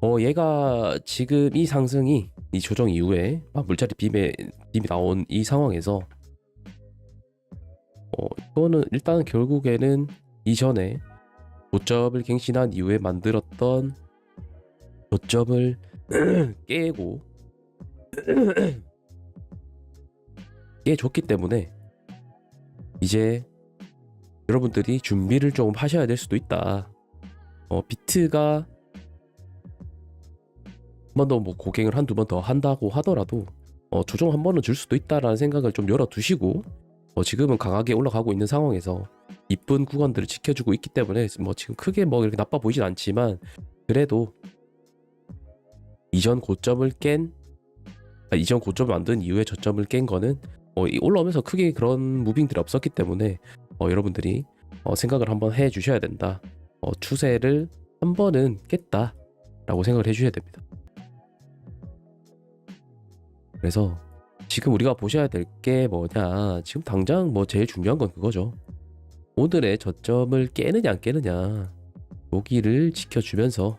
어 얘가 지금 이 상승이 이 조정 이후에 아, 물자리 빔에 빔이 나온 이 상황에서 어 이거는 일단 결국에는 이전에 고점을 갱신한 이후에 만들었던 고점을 깨고 깨줬기 때문에 이제 여러분들이 준비를 좀 하셔야 될 수도 있다. 어 비트가 한 번 더 뭐 고갱을 한두 번 더 한다고 하더라도 어, 조정 한 번은 줄 수도 있다라는 생각을 좀 열어두시고 어, 지금은 강하게 올라가고 있는 상황에서 이쁜 구간들을 지켜주고 있기 때문에 뭐 지금 크게 뭐 이렇게 나빠 보이진 않지만 그래도 이전 고점을 깬 아, 이전 고점을 만든 이후에 저점을 깬 거는 어, 이 올라오면서 크게 그런 무빙들이 없었기 때문에 어, 여러분들이 어, 생각을 한번 해 주셔야 된다. 어, 추세를 한 번은 깼다 라고 생각을 해 주셔야 됩니다. 그래서 지금 우리가 보셔야 될 게 뭐냐 지금 당장 뭐 제일 중요한 건 그거죠. 오늘의 저점을 깨느냐 안 깨느냐 여기를 지켜주면서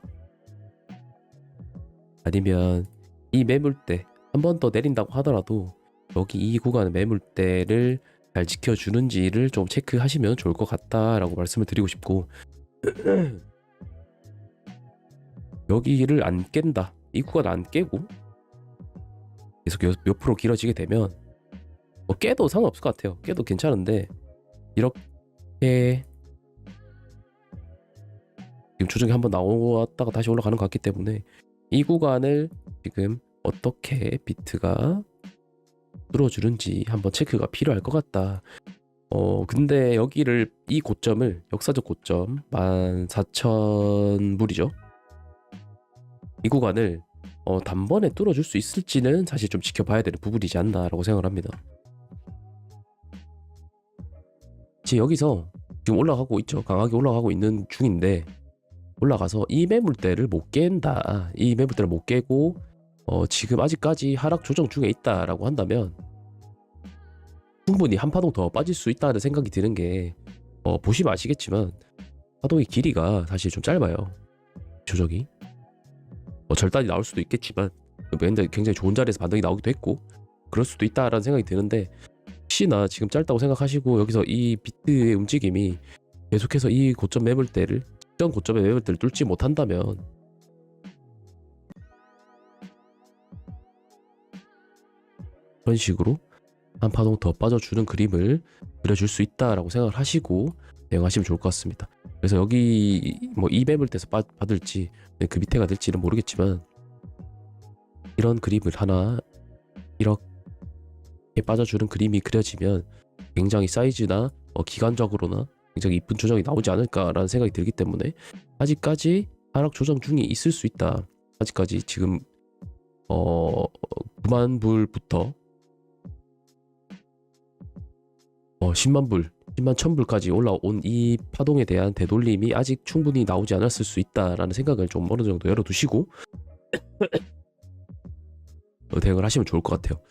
아니면 이 매물대 한 번 더 내린다고 하더라도 여기 이 구간 매물대를 잘 지켜주는지를 좀 체크하시면 좋을 것 같다라고 말씀을 드리고 싶고 여기를 안 깬다. 이 구간 안 깨고 계속 몇, 몇 프로 길어지게 되면 뭐 깨도 상관없을 것 같아요. 깨도 괜찮은데 이렇게 지금 조정이 한번 나왔다가 다시 올라가는 것 같기 때문에 이 구간을 지금 어떻게 비트가 뚫어주는지 한번 체크가 필요할 것 같다. 어 근데 여기를 이 고점을 역사적 고점 14,000불이죠. 이 구간을 어, 단번에 뚫어줄 수 있을지는 사실 좀 지켜봐야 되는 부분이지 않나라고 생각을 합니다. 지금 여기서 지금 올라가고 있죠. 강하게 올라가고 있는 중인데 올라가서 이 매물대를 못 깬다. 이 매물대를 못 깨고 어, 지금 아직까지 하락 조정 중에 있다라고 한다면 충분히 한 파동 더 빠질 수 있다는 생각이 드는 게 어, 보시면 아시겠지만 파동의 길이가 사실 좀 짧아요. 조정이. 뭐 절단이 나올 수도 있겠지만 근데 굉장히 좋은 자리에서 반등이 나오기도 했고 그럴 수도 있다라는 생각이 드는데 혹시나 지금 짧다고 생각하시고 여기서 이 비트의 움직임이 계속해서 이 고점 매물대를 특정 고점의 매물대를 뚫지 못한다면 그런 식으로 한 파동 더 빠져주는 그림을 그려줄 수 있다라고 생각을 하시고 대응하시면 좋을 것 같습니다. 그래서 여기 뭐이 매물대에서 빠, 받을지 네, 그 밑에가 될지는 모르겠지만 이런 그림을 하나 이렇게 빠져주는 그림이 그려지면 굉장히 사이즈나 어, 기간적으로나 굉장히 이쁜 조정이 나오지 않을까라는 생각이 들기 때문에 아직까지 하락 조정 중이 있을 수 있다. 아직까지 지금 어 9만 불부터 어 10만 불 10만 1000불까지 올라온 이 파동에 대한 되돌림이 아직 충분히 나오지 않았을 수 있다라는 생각을 좀 어느 정도 열어두시고 어, 대응을 하시면 좋을 것 같아요.